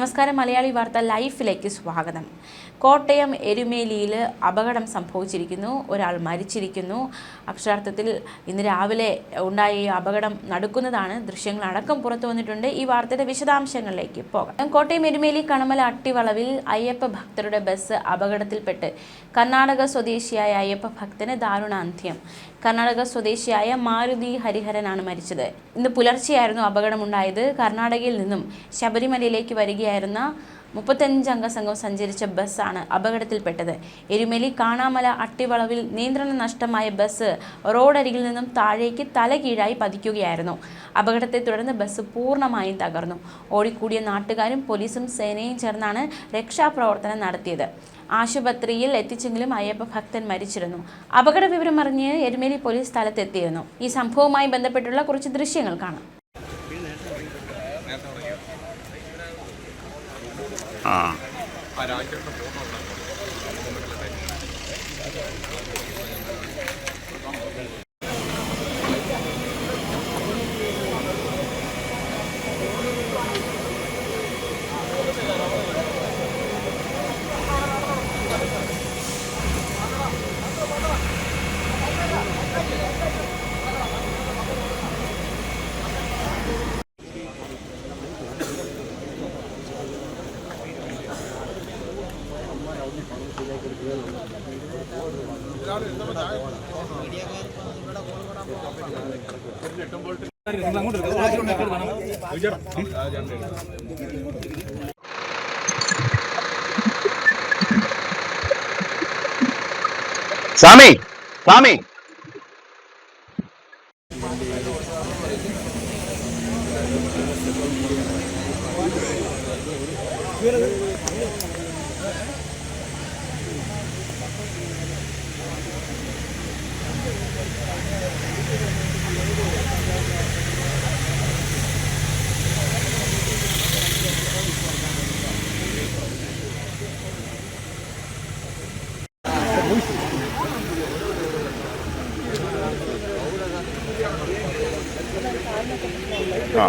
നമസ്കാരം മലയാളി വാർത്ത ലൈഫിലേക്ക് സ്വാഗതം. കോട്ടയം എരുമേലിയിൽ അപകടം സംഭവിച്ചിരിക്കുന്നു. ഒരാൾ മരിച്ചിരിക്കുന്നു. അക്ഷരാർത്ഥത്തിൽ ഇന്ന് രാവിലെ ഉണ്ടായ അപകടം നടക്കുന്നതാണ് ദൃശ്യങ്ങൾ അടക്കം പുറത്തു വന്നിട്ടുണ്ട്. ഈ വാർത്തയുടെ വിശദാംശങ്ങളിലേക്ക് പോകാം. കോട്ടയം എരുമേലി കണമല അട്ടിവളവിൽ അയ്യപ്പ ഭക്തരുടെ ബസ് അപകടത്തിൽപ്പെട്ട്. കർണാടക സ്വദേശിയായ അയ്യപ്പ ഭക്തന് ദാരുണ അന്ത്യം കർണാടക സ്വദേശിയായ മാരുതി ഹരിഹരനാണ് മരിച്ചത്. ഇന്ന് പുലർച്ചെയായിരുന്നു അപകടമുണ്ടായത്. കർണാടകയിൽ നിന്നും ശബരിമലയിലേക്ക് വരികയായിരുന്ന മുപ്പത്തഞ്ചംഗ സംഘം സഞ്ചരിച്ച ബസ്സാണ് അപകടത്തിൽപ്പെട്ടത്. എരുമേലി കാണാമല അട്ടിവളവിൽ നിയന്ത്രണ നഷ്ടമായ ബസ് റോഡരികിൽ നിന്നും താഴേക്ക് തലകീഴായി പതിക്കുകയായിരുന്നു. അപകടത്തെ തുടർന്ന് ബസ് പൂർണമായും തകർന്നു. ഓടിക്കൂടിയ നാട്ടുകാരും പോലീസും സേനയും ചേർന്നാണ് രക്ഷാപ്രവർത്തനം നടത്തിയത്. ആശുപത്രിയിൽ എത്തിച്ചെങ്കിലും അയ്യപ്പ ഭക്തൻ മരിച്ചിരുന്നു. അപകട വിവരം അറിഞ്ഞ് എരുമേലി പോലീസ് സ്ഥലത്തെത്തിയിരുന്നു. ഈ സംഭവവുമായി ബന്ധപ്പെട്ടുള്ള കുറച്ച് ദൃശ്യങ്ങൾ കാണാം. ആ. சாமி சாமி ആ